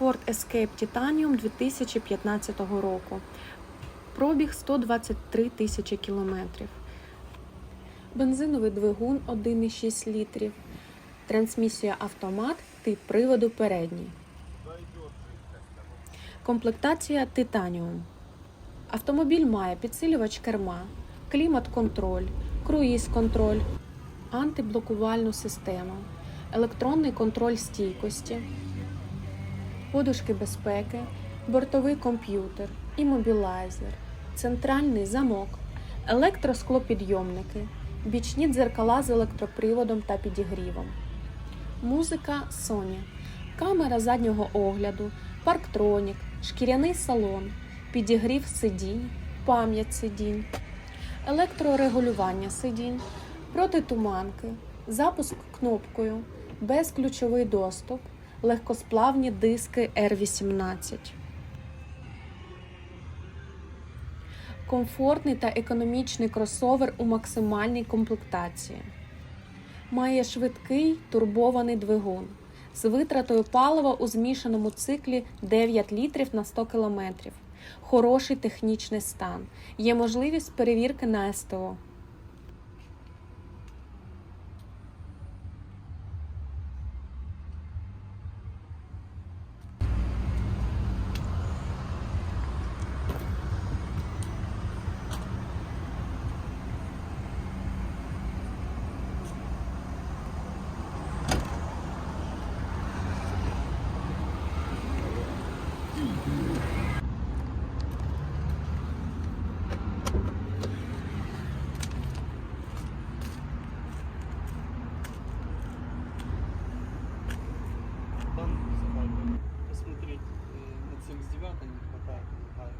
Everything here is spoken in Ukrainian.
Ford Escape Titanium 2015 року. Пробіг 123 тисячі кілометрів. Бензиновий двигун 1,6 літрів. Трансмісія автомат, тип приводу передній. Комплектація Титаніум. Автомобіль має підсилювач керма, клімат-контроль, круїз-контроль, антиблокувальну систему, електронний контроль стійкості, подушки безпеки, бортовий комп'ютер, іммобілайзер, центральний замок, електросклопідйомники, бічні дзеркала з електроприводом та підігрівом. Музика Sony, камера заднього огляду, парктронік, шкіряний салон, підігрів сидінь, пам'ять сидінь, електрорегулювання сидінь, протитуманки, запуск кнопкою, безключовий доступ, легкосплавні диски R18. Комфортний та економічний кросовер у максимальній комплектації. Має швидкий турбований двигун з витратою палива у змішаному циклі 9 літрів на 100 км. Хороший технічний стан. Є можливість перевірки на СТО. 79 не хватает, не знаю.